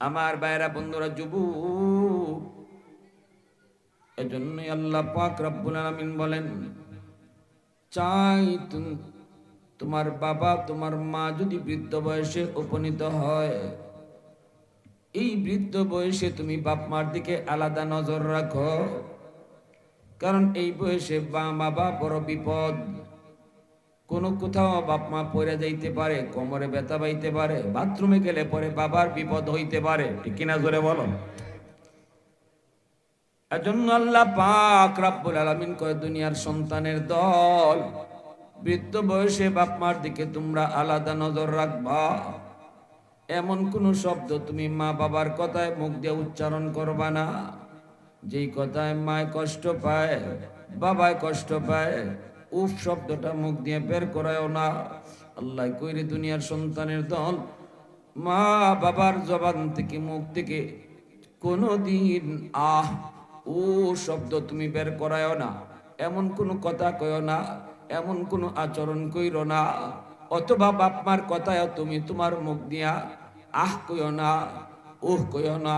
আমার বাইরা বন্ধুরা যুব এজন্যই আল্লাহ পাক রব্বুল আলামিন বলেন, চাই তুমি তোমার বাবা, তোমার মা যদি বৃদ্ধ বয়সে উপনীত হয়, এই বৃদ্ধ বয়সে তুমি বাপ মার দিকে আলাদা নজর রাখো। কারণ এই বয়সে বা বাবা বড় বিপদ। কোনো কোথাও বাপ মা পড়ে যাইতে পারে, কোমরে ব্যথা পাইতে পারে, বাথরুমে গেলে পরে বাবার বিপদ হইতে পারে, ঠিক কিনা জোরে বলো? এজন্য আল্লাহ পাক রাব্বুল আলামিন কয়, দুনিয়ার সন্তানের দল, বৃদ্ধ বয়সে বাপ মার দিকে তোমরা আলাদা নজর রাখবা। এমন কোন শব্দ তুমি মা বাবার কথায় মুখ দিয়ে উচ্চারণ করবা না। যেই কথায় মায় কষ্ট পায়, বাবায় কষ্ট পায় উফ শব্দটা মুখ দিয়ে বের করায়ও না। আল্লাহ কইরে দুনিয়ার সন্তানের দল, মা বাবার জবান থেকে মুখ থেকে কোনোদিন আহ ও শব্দ তুমি বের করায়ও না। এমন কোনো কথা কয়ও না, এমন কোনো আচরণ কইরো না। অথবা বাপ মার কথায় তুমি তোমার মুখ দিয়া আহ কইও না, উহ কইও না।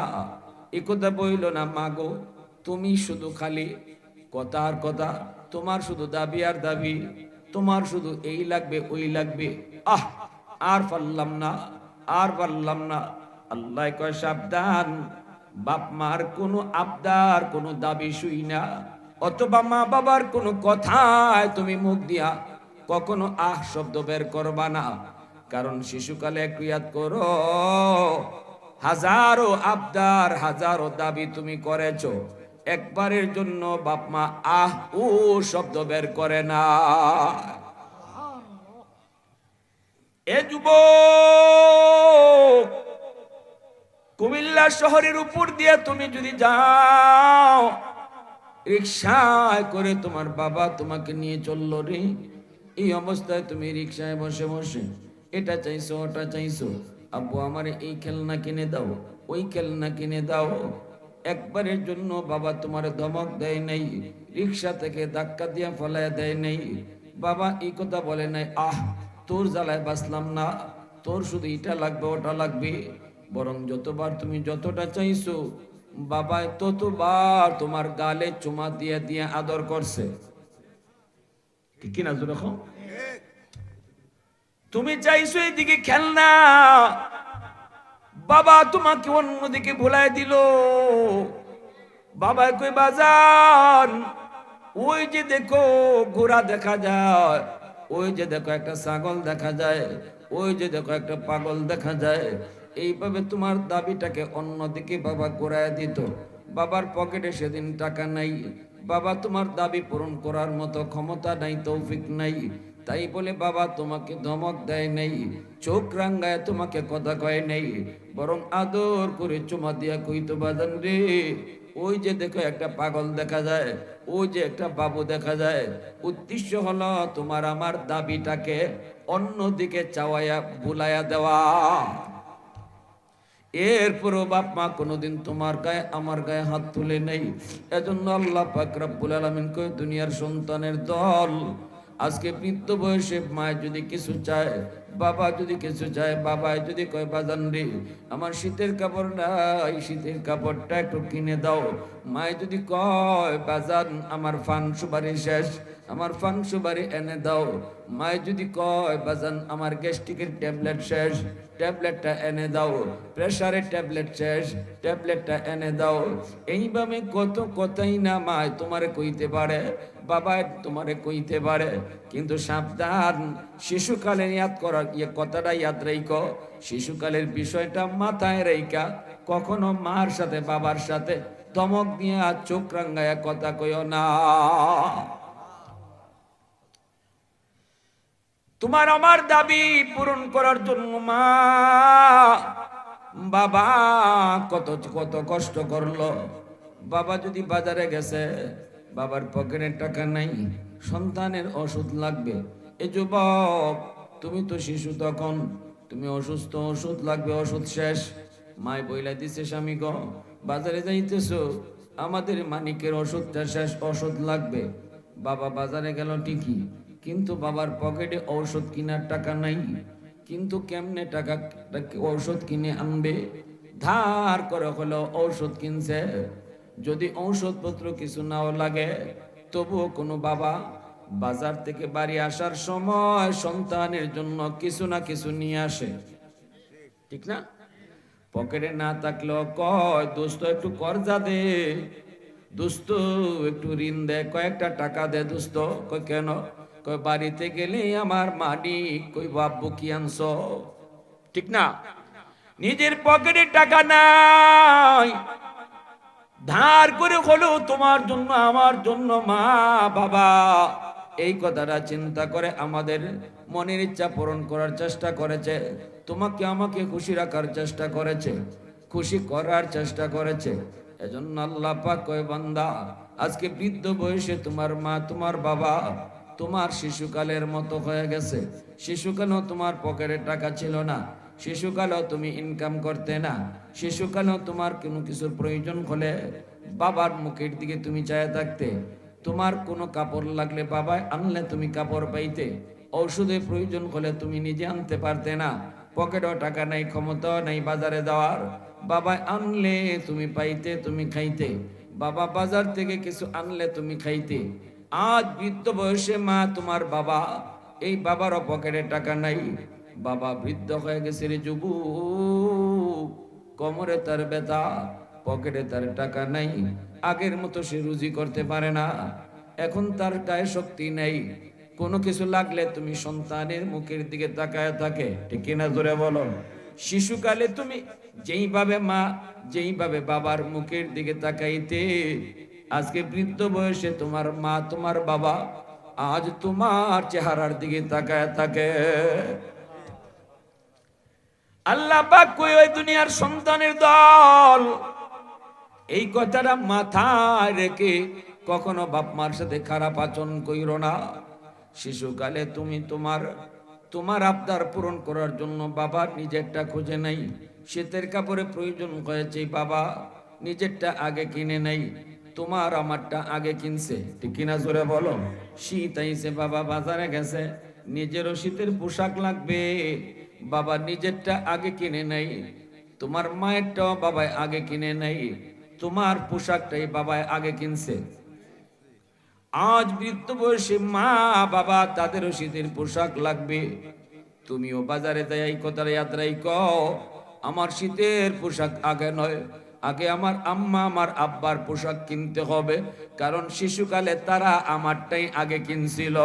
এ কথা বইল না মাগো তুমি শুধু খালি কথা আর কথা। তোমার শুধু দাবি আর দাবি, তোমার শুধু এই লাগবে, ওই লাগবে। আহ, আর পারলাম না, আর পারলাম না। আল্লাহ কয়, সাবধান। বাপ মার কোনো আবদার, কোনো দাবি শুই না। অথবা মা বাবার কোনো কথায় তুমি মুখ দিয়া কখনো আহ শব্দ বের করবা না। কারণ শিশুকালে ইয়াদ করো, হাজারো আবদার, হাজারো দাবি তুমি করেছ। একবারের জন্য বাপ মা আহ ও শব্দ বের করে না। এ যুবক, কুমিল্লা শহরের উপর দিয়ে তুমি যদি যাও রিক্সায় করে তোমার বাবা তোমাকে নিয়ে চলল রে। এই অবস্থায় তুমি রিক্সায় বসে বসে, এটা চাইছো, ওটা চাইছো, আব্বু আমার এই খেলনা কিনে দাও, ওই খেলনা কিনে দাও। একবারের জন্য বাবা তোমার ধমক দেয় নাই রিক্সা থেকে ধাক্কা দিয়ে ফলায় দেয় নাই। বাবা এই কথা বলে নাই আহ তোর জ্বালায় বাঁচলাম না তোর শুধু এটা লাগবে ওটা লাগবে। বরং যতবার তুমি যতটা চাইছো বাবা ততবার তোমার গালে চুমা দিয়ে দিয়ে আদর করছে। ঠিক। কিনা তুমি চাইছো এইদিকে খেলনা বাবা তোমাকে অন্যদিকে ভুলাই দিল। বাবা কই, বাজান, ওই যে দেখো ঘোড়া দেখা যায়, ওই যে দেখো একটা ছাগল দেখা যায়, ওই যে দেখো একটা পাগল দেখা যায়। এইভাবে তোমার দাবিটাকে অন্যদিকে বাবা ঘোরায় দিত। বাবার পকেটে সেদিন টাকা নাই। বাবা তোমার দাবি পূরণ করার মতো ক্ষমতা নাই, তৌফিক নাই। তাই বলে, বাবা, তোমাকে ধমক দেয় নাই, চোখ রাঙ্গায় তোমাকে কথা কয় নাই, বরং আদর করে চুমা দিয়া কইতো, বাজান রে, ওই যে দেখো একটা পাগল দেখা যায়, ওই যে একটা বাবু দেখা যায়, উদ্দেশ্য হলো তোমার আমার দাবিটাকে অন্যদিকে চাওয়াইয়া বুলাইয়া দেওয়া। এরপরও বাপ মা কোনোদিন তোমার গায়ে, আমার গায়ে হাত তুলে নেই। এজন্য আল্লাহ পাক রব্বুল আলামিন কই দুনিয়ার সন্তানের দল আজকে বৃদ্ধ বয়সে মায় যদি কিছু চায়, বাবা যদি কিছু চায়, বাবাই যদি কয়, বাজান রে, আমার শীতের কাপড় নাই, শীতের কাপড়টা একটু কিনে দাও। মায় যদি কয়, বাজান, আমার ফান সুপারি শেষ, আমার ফান সুপারি এনে দাও। মায় যদি কয়, বাজান, আমার গ্যাস্ট্রিকের ট্যাবলেট শেষ, ট্যাবলেটটা এনে দাও, প্রেসারের ট্যাবলেট শেষ, ট্যাবলেটটা এনে দাও। এইভাবে কত কথাই না মায় তোমারে কইতে পারে। বাবা তোমারে কইতে পারে, কিন্তু সাবধান। শিশুকালে ইয়াদ করার ইয়ে কথাটা ইয়াদ রেইক শিশুকালের বিষয়টা মাথায় রেইকা কখনো মার সাথে, বাবার সাথে দমক দিয়ে আর চোখ রাঙ্গায়া কথা কইও না। তোমার আমার দাবি পূরণ করার জন্য, মা। বাবা কত কত কষ্ট করল। বাবা যদি বাজারে গেছে বাবার পকেটের টাকা নাই, সন্তানের ওষুধ লাগবে। এ যুবক, তুমি তো শিশু তখন, তুমি অসুস্থ, ওষুধ লাগবে, ওষুধ শেষ। মায় বইলা দিছে, স্বামী গ, বাজারে যাইতেছ, আমাদের মানিকের ওষুধটা শেষ, ওষুধ লাগবে। বাবা বাজারে গেল ঠিকই, কিন্তু বাবার পকেটে ঔষধ কেনার টাকা নাই, কিন্তু কেমনে টাকা ঔষধ কিনে আনবে? ধার করে হলো ঔষধ কিনছে। যদি ঔষধপত্র কিছু নাও লাগে, তবুও কোনো বাবা বাজার থেকে বাড়ি আসার সময় সন্তানের জন্য কিছু না কিছু নিয়ে আসে। ঠিক না? পকেটে না থাকলেও কয়, দোস্ত, একটু কর্জা দে। দোস্ত, একটু ঋণ দে। কয়েকটা টাকা দে, দোস্ত। কয়, কেন? কয়, বাড়িতে গেলে আমার মালিক। কই বাব্বু কি আনছ? ঠিক না? নিজের পকেটে টাকা নাই। ধার করে হলো, তোমার জন্য, আমার জন্য, মা, বাবা। এই কথাটা চিন্তা করে আমাদের মনের ইচ্ছা পূরণ করার চেষ্টা করেছে, তোমাকে আমাকে খুশি রাখার চেষ্টা করেছে, খুশি করার চেষ্টা করেছে। এজন্য আল্লাহ পাক কয়, বান্দা, আজকে বৃদ্ধ বয়সে তোমার মা, তোমার বাবা, তোমার শিশুকালের মতো হয়ে গেছে। শিশুকালেও তোমার পকেটে টাকা ছিল না। শিশুকালেও তুমি ইনকাম করতে না, শিশুকালেও তোমার কোনো কিছুর প্রয়োজন হলে বাবার মুখের দিকে তুমি চায় থাকতে, তোমার কোনো কাপড় লাগলে বাবায় আনলে তুমি কাপড় পাইতে, ঔষধের প্রয়োজন হলে তুমি নিজে আনতে পারতে না, পকেটেও টাকা নাই, ক্ষমতাও নাই, বাজারে দেওয়ার বাবায় আনলে তুমি পাইতে, তুমি খাইতে, বাবা বাজার থেকে কিছু আনলে তুমি খাইতে, আজ বৃদ্ধ বয়সে মা তোমার বাবা, এই বাবারও পকেটে টাকা নাই বাবা বৃদ্ধ হয়ে গেছে রে যুবু কোমরে তার ব্যথা, পকেটে তার টাকা নাই, আগের মতো সে রুজি করতে পারে না। এখন তার গায়ে শক্তি নেই। কোনো কিছু লাগলে তুমি সন্তানের মুখের দিকে তাকায় থাকে। ঠিক কিনা জোরে বলো? শিশুকালে তুমি যেইভাবে মা, যেইভাবে বাবার মুখের দিকে তাকাইতে, আজকে বৃদ্ধ বয়সে তোমার মা, তোমার বাবা, আজ তোমার চেহারার দিকে তাকায় থাকে। আল্লাহ পাক কই ওই দুনিয়ার সন্তানের দল? এই কথাটা মাথায় রেখে কখনো বাপ মার সাথে খারাপ আচরণ কইরো না। শিশুকালে তুমি তোমার তোমার আবদার পূরণ করার জন্য বাবা নিজেরটা খুঁজে নাই। শীতের কাপড়ে প্রয়োজন হয়েছে বাবা, নিজেরটা আগে কিনে নেই। তোমার আমারটা আগে কিনছে, ঠিক কিনা জোরে বলো? শীত আইছে বাবা, বাজারে গেছে, নিজেরও শীতের পোশাক লাগবে। বাবা নিজেরটা আগে কিনে নেই। তোমার মায়েরটাও বাবায় আগে কিনে নেই। তোমার পোশাকটাই বাবায় আগে কিনছে। আজ বৃদ্ধ বয়সে মা বাবা তাদেরও শীতের পোশাক লাগবে। তুমিও বাজারে যাই কথার যাত্রাই কও, আমার শীতের পোশাক আগে নয়। আগে আমার আম্মা, আমার আব্বার পোশাক কিনতে হবে, কারণ শিশুকালে তারা আমারটাই আগে কিনছিল।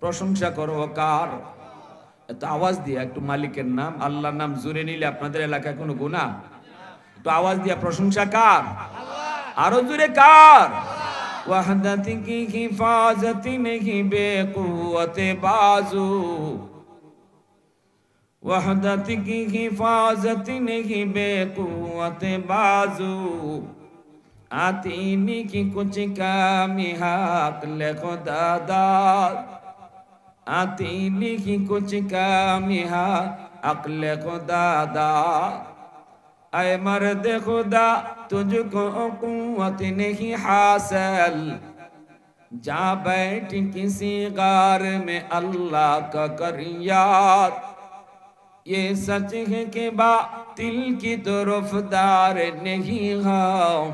প্রশংসা করব কার? একটা আওয়াজ দিয়ে, একটু মালিকের নাম, আল্লাহর নাম জুড়ে নিলে আপনাদের এলাকায় কোনো গুণা একটু আওয়াজ দিয়ে, প্রশংসা কার? আরও জুড়ে কার? ওয়াহদতি কি হিফাজতি নেহি বেকুয়তে বাজু। ওয়াহদতি কি হিফাজতি নেহি বেকুয়তে বাজু। আতিনি কি কুচিকা লেখো দাদা आतीनी की कुछ कामी हक अकल को दादा अय मर्द खुदा, तुझको कुवत नहीं हासिल। जा बैठ किसी गार में अल्लाह का कर याद ये सच है कि बातिल की तरफदार नहीं हम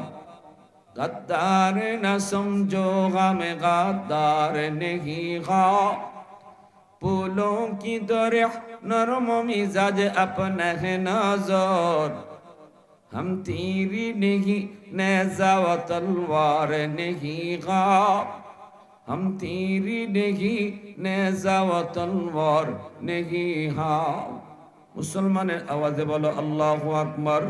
गद्दार न समझो हम गद्दार नहीं हम پھولوں کی درخ نرم مزاج اپنا ہے نازار ہم تیری نہیں نیزہ و تلوار نہیں غاب ہم تیری نہیں نیزہ و تلوار نہیں ہاں মুসলমানের আওয়াজে বলো আল্লাহ আকবর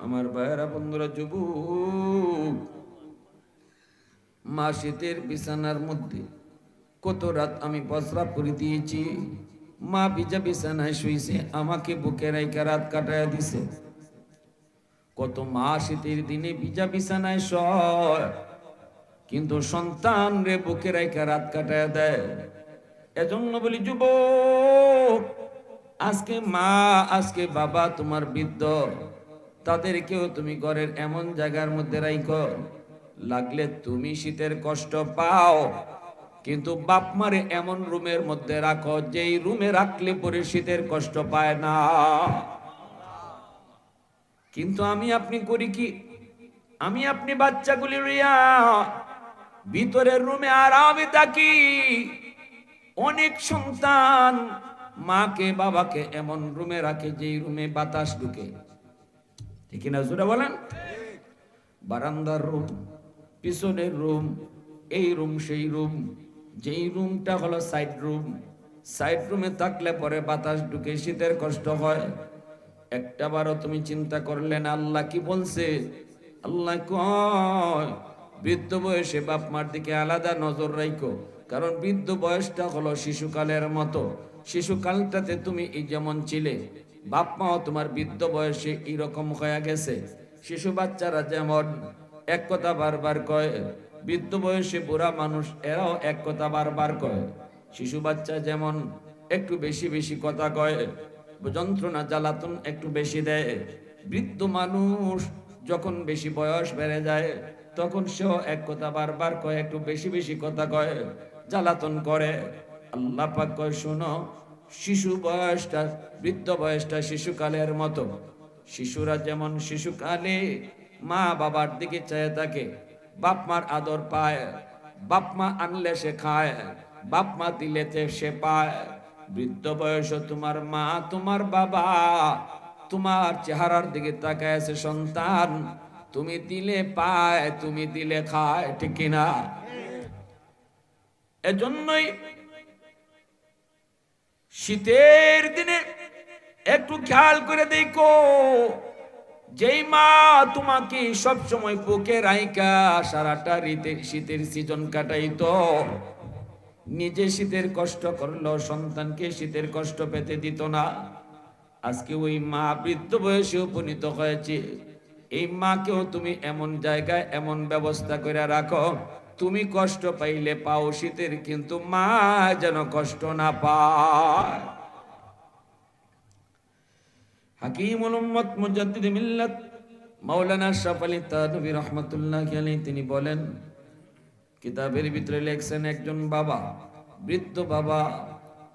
আমার ভাইয়েরা বন্ধুরা যুবক মা শীতের বিছানার মধ্যে কত রাত আমি প্রস্রাব করে দিয়েছি। মা ভিজা বিছানায় শুয়েছে আমাকে বুকে রাইকা রাত কাটায় দিছে। কত মা শীতের দিনে ভিজা বিছানায় শয় কিন্তু সন্তান রে বুকে রাইকা রাত কাটায় দেয়। এজন্য বলি, যুবক, আজকে মা, আজকে বাবা তোমার বৃদ্ধ, তাদেরকেও তুমি ঘরের এমন জায়গার মধ্যে রাইখ। লাগলে তুমি শীতের কষ্ট পাও। কিন্তু বাপ মারে এমন রুমের মধ্যে রাখো, যেই রুমে রাখলে পরে শীতের কষ্ট পায় না। কিন্তু আমি আপনি করি কি? আমি আপনি বাচ্চাগুলি রিয়া ভিতরের রুমে আরামে থাকি। অনেক সন্তান মাকে, বাবাকে এমন রুমে রাখে যেই রুমে বাতাস ঢুকে। ঠিক না জোরে বলেন? বারান্দার রুম, পিছনের রুম, এই রুম, সেই রুম যেই রুমটা হলো সাইড রুম সাইড রুমে থাকলে পরে বাতাস ঢুকে, শীতের কষ্ট হয়। একটা বারও তুমি চিন্তা করলে না, আল্লাহ কি বলছে? আল্লাহ কয়, বৃদ্ধ বয়সে বাপ মার দিকে আলাদা নজর রাখো কারণ বৃদ্ধ বয়সটা হলো শিশুকালের মতো। শিশুকালটাতে তুমি এই যেমন ছিলে, বাপ মাও তোমার বৃদ্ধ বয়সে এইরকম হয়ে গেছে। শিশু বাচ্চারা যেমন, এক কথা বারবার কয় বৃদ্ধ বয়সে বুড়া মানুষ, এরাও এক কথা বারবার কয়, শিশু বাচ্চা যেমন একটু বেশি বেশি কথা কয়, যন্ত্রণা জ্বালাতন একটু বেশি দেয়। বৃদ্ধ মানুষ যখন বেশি বয়স বেড়ে যায়, তখন সেও এক কথা বারবার কয়, একটু বেশি বেশি কথা কয়, জ্বালাতন করে। আল্লাহ পাক কয়, শোনো, শিশু বয়সটা, বৃদ্ধ বয়সটা শিশুকালের মতো। শিশুরা যেমন শিশুকালে মা বাবার দিকে চেয়ে থাকে বাপ মার আদর পায়, বাপ মা আনলে সে খায়, বাপ মা দিলেতে সে পায়। বৃদ্ধ বয়স তোমার মা, তোমার বাবা, তোমার চেহারার দিকে তাকায় আছে সন্তান। তুমি দিলে পায়, তুমি দিলে খায়, ঠিক কিনা এজন্যই শীতের দিনে একটু খেয়াল করে দেখো যেই মা তোমাকে সব সময় বুকে রাইকা সারাটা রিতে শীতের সিজন কাটাইতো। নিজে শীতের কষ্ট করল, সন্তানকে শীতের কষ্ট পেতে দিত না। আজকে ওই মা বৃদ্ধ বয়সে উপনীত হয়েছে। এই মাকেও তুমি এমন জায়গায় এমন ব্যবস্থা করে রাখো, তুমি কষ্ট পাইলে পাও শীতের, কিন্তু মা যেন কষ্ট না পায়। মিল্লাত। আলী তিনি বলেন, কিতাবের ভিতরে লেখছেন একজন বাবা, বৃদ্ধ বাবা,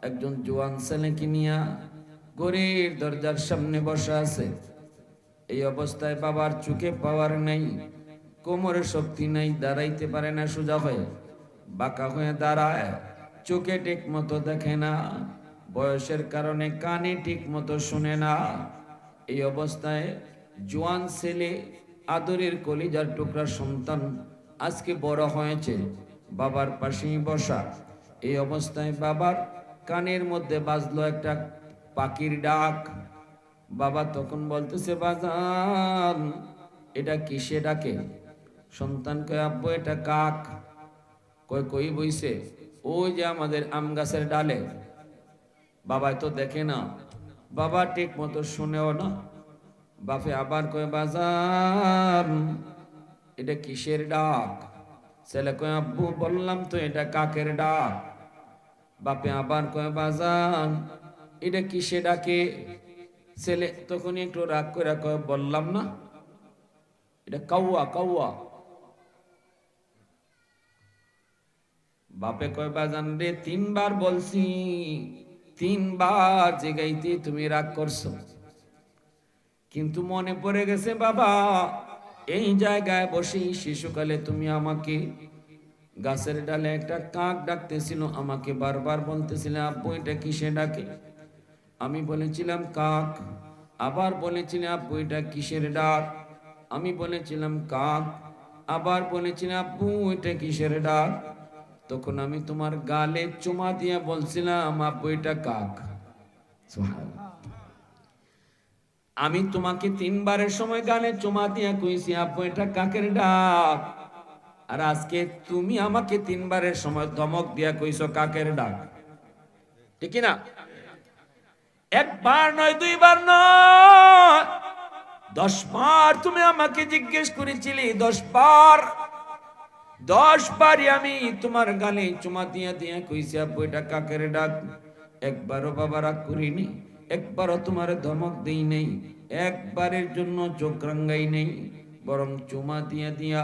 একজন জোয়ান ছেলেকে নিয়া গরির দরজার সামনে বসা আছে। এই অবস্থায় বাবার চোখে পাওয়ার নেই, কোমরে শক্তি নেই, দাঁড়াইতে পারে না সোজা হয়ে। বাঁকা হয়ে দাঁড়ায়, চোখে ঠিক মতো দেখে না। বয়সের কারণে কানে ঠিক মতো শুনে না। এই অবস্থায় জোয়ান ছেলে আদরের কলিজার টুকরা সন্তান আজকে বড় হয়েছে, বাবার পাশেই বসা। এই অবস্থায় বাবার কানের মধ্যে বাজলো একটা পাখির ডাক। বাবা তখন বলতেছে, বাজান, এটা কিসে ডাকে? সন্তান কয়, আব্বু, এটা কাক। কই কই বইছে? ওই যে আমাদের আম গাছের ডালে। বাবা তো দেখে না বাবা ঠিক মতো শুনেও না। বাপে আবার কয়, বাজার, এটা কিসের ডাক? ছেলে কয়ে, আব্বু, বললাম তো এটা কাকের ডাক। বাপে আবার কয় বাজান এটা কিসে ডাকে? ছেলে তখন একটু রাগ করে কয়, বললাম না, এটা কাউয়া কাউয়া। বাপে কয়, বাজান রে, তিনবার বলছি তিনবার জেগাইতে তুমি রাগ করছ। কিন্তু মনে পড়ে গেছে, বাবা, এই জায়গায় বসেই শিশুকালে তুমি আমাকে গাছের ডালে একটা কাক ডাকতেছিল, আমাকে বারবার বলতেছিলে, আব্বু, এটা কিসে ডাকে? আমি বলেছিলাম, কাক। আবার বলেছিলাম আব্বু, এটা কিসের ডাক? আমি বলেছিলাম, কাক। আবার বলেছিলাম আব্বু, এটা কিসের ডাক? তখন আমি তোমার গালে চুমা দিয়ে বলছিলাম আব্বু এটা কাক? আমি তোমাকে তিনবারের সময় গালে চুমা দিয়ে কইছি আব্বু এটা কাকের ডাক? আর আজকে তুমি আমাকে তিনবারের সময় ধমক দিয়া কইছো, কাকের ডাক? ঠিক না একবার নয়, দুইবার নয়। দশ বার তুমি আমাকে জিজ্ঞেস করেছিলি, দশ বার দশ বারই আমি তোমার গালে চুমা দিয়া দিয়া কইছি, আব্বু, এটা কাকের ডাক? একবারও বাবা রাগ করিনি, একবারও তোমার ধমক দেই নেই, একবারের জন্য চোখ রাঙ্গাই নেই, বরং চুমা দিয়া দিয়া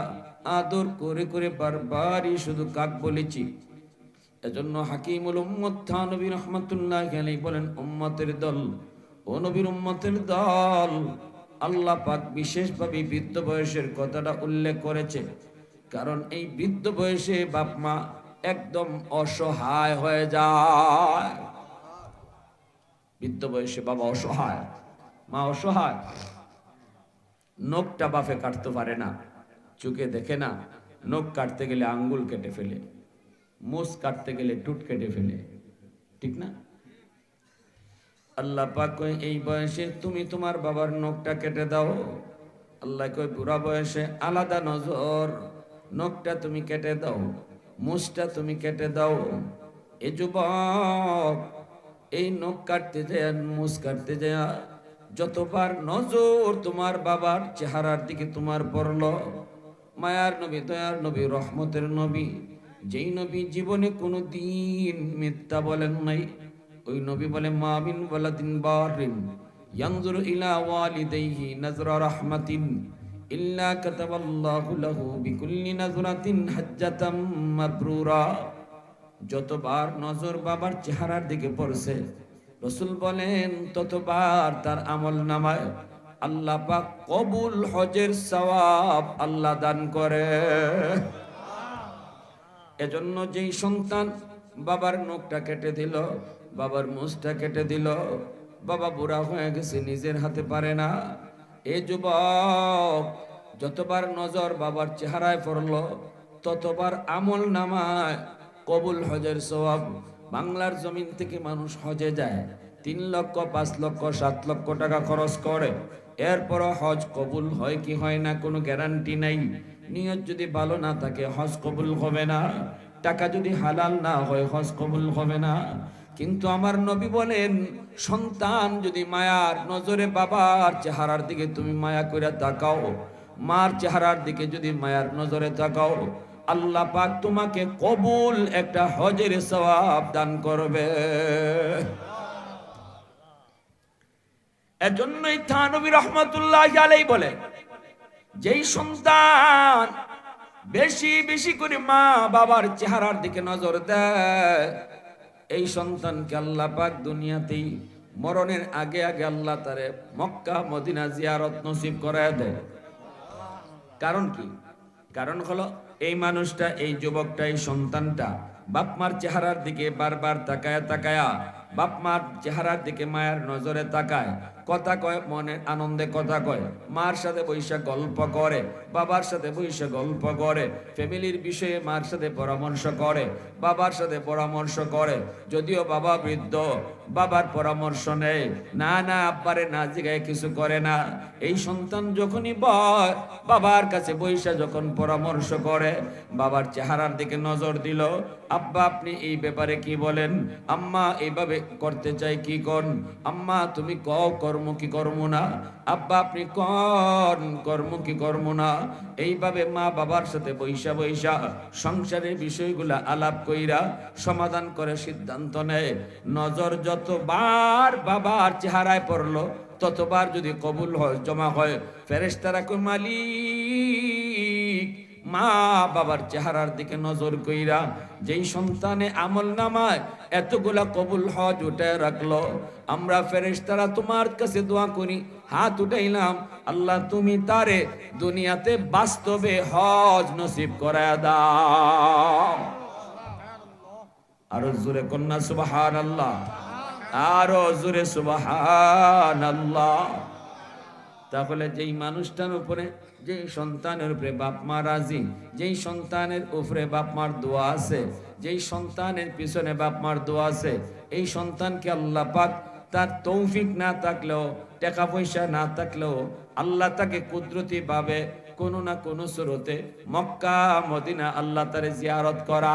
আদর করে করে বারবারই শুধু কাক বলেছি। এজন্য হাকিমুল উম্মত থানবী রহমতুল্লাহ আলাইহি বলেন, উম্মতের দল, ও নবীর উম্মতের দল। আল্লাহ পাক বিশেষভাবে বৃদ্ধ বয়সের কথাটা উল্লেখ করেছে। কারণ এই বৃদ্ধ বয়সে বাপ মা একদম অসহায় হয়ে যায়। বৃদ্ধ বয়সে বাবা অসহায়, মা অসহায়। নখটা বাপে কাটতে পারে না, চোখে দেখে না। নখ কাটতে গেলে আঙ্গুল কেটে ফেলে মুস কাটতে গেলে টুট কেটে ফেলে। ঠিক না? আল্লাহ পাক কয়, এই বয়সে তুমি তোমার বাবার নখটা কেটে দাও। আল্লাহ কয়, বুড়া বয়সে আলাদা নজর। নখটা তুমি কেটে দাও, মুসটা তুমি কেটে দাও। এ যুবক, এই নখ কাটতে যায়, মুস কাটতে যায়। যতবার নজর তোমার বাবার চেহারার দিকে তোমার পড়ল, মায়ার নবী, দয়ার নবী, রহমতের নবী, যেই নবী জীবনে কোনো দিন মিথ্যা বলেন নাই, ওই নবী বলে মামিন ওয়ালাদিন বারিন, ইয়ানজুরু ইলা ওয়ালিদাইহি নাজরা রাহমাতিন। ইল্লা কাতাবাল্লাহু লাহু বিকুল্লি নাজরাতিন হাজ্জাতাম যতবার নজর বাবার চেহারার দিকে পড়ছে, রসুল বলেন, ততবার তার আমল নামায় আল্লাহ কবুল হজের সওয়াব আল্লাহ দান করে। এজন্য যেই সন্তান বাবার নখটা কেটে দিল, বাবার মুছটা কেটে দিল, বাবা বুড়া হয়ে গেছে, নিজের হাতে পারে না। এ যুবক, যতবার নজর বাবার চেহারায় পড়ল, ততবার আমল নামায় কবুল হজের সওয়াব। বাংলার জমিন থেকে মানুষ হজে যায়, তিন লক্ষ, পাঁচ লক্ষ, সাত লক্ষ টাকা খরচ করে। এরপরও হজ কবুল হয় কি হয় না কোনো গ্যারান্টি নাই। নিয়ত যদি ভালো না থাকে, হজ কবুল হবে না। টাকা যদি হালাল না হয়, হজ কবুল হবে না। কিন্তু আমার নবী বলেন, সন্তান যদি মায়ার নজরে বাবার চেহারার দিকে তুমি মায়া করে তাকাও, মার চেহারার দিকে যদি মায়ার নজরে তাকাও, আল্লাহ পাক তোমাকে কবুল একটা হজের সওয়াব দান করবে। এজন্যই থানবী রহমতুল্লাহ আলাই বলে, যেই সন্তান বেশি বেশি করে মা বাবার চেহারার দিকে নজর দেয় এই সন্তানকে আল্লাহ পাক দুনিয়াতেই মরণের আগে আগে আল্লাহ তারে মক্কা, মদিনা জিয়ারত নসিব করায় দেয়। কারণ কি? কারণ হলো এই মানুষটা, এই যুবকটা, এই সন্তানটা বাপমার চেহারার দিকে বারবার তাকায়া তাকায়া বাপমার চেহারার দিকে মায়ের নজরে তাকায়। কথা কয়, মনের আনন্দে কথা কয়। মার সাথে বৈশা গল্প করে, বাবার সাথে বৈশা গল্প করে। ফ্যামিলির বিষয়ে মার সাথে পরামর্শ করে, বাবার সাথে পরামর্শ করে। যদিও বাবা বৃদ্ধ, বাবার পরামর্শ নেয়। না না, আব্বারে না জিগায় কিছু করে না। এই সন্তান যখনই বয়, বাবার কাছে বৈশা যখন পরামর্শ করে, বাবার চেহারার দিকে নজর দিল। আব্বা, আপনি এই ব্যাপারে কি বলেন? আম্মা, এইভাবে করতে চাই কি কর আম্মা, তুমি ক কর্ম কি কর্ম না? আব্বা, আপনি কন কর্ম কি কর্ম না? এইভাবে মা বাবার সাথে বৈশা বৈশা সংসারের বিষয়গুলা আলাপ কইরা সমাধান করে সিদ্ধান্ত নেয়। নজর যতবার বাবার চেহারায় পড়ল, ততবার যদি কবুল হয়, জমা হয় ফেরেস্তারা মালিক মা বাবার চেহারার দিকে নজর কইরা যেই সন্তানে আমল নামায় এতগুলা কবুল হজ উঠে রাখল। আমরা ফেরেশতারা তোমার কাছে দোয়া করি, হাত উঠাইলাম, আল্লাহ তুমি তারে দুনিয়াতে বাস্তবে হজ নসিব করে দাও। আরও জোরে কন্যা সুবাহান আল্লাহ আরও জোরে সুবাহান আল্লাহ তাহলে যেই মানুষটার উপরে যেই সন্তানের উপরে বাপ মা রাজি, যেই সন্তানের উপরে বাপ মার দোয়া আছে, যেই সন্তানের পিছনে বাপ মার দোয়া আছে, এই সন্তানকে আল্লাহ পাক তার তৌফিক না থাকলেও, টাকা পয়সা না থাকলেও আল্লাহ তাকে কুদরতি ভাবে কোনো না কোনো স্রোতে মক্কা, মদিনা আল্লাহ তারে জিয়ারত করা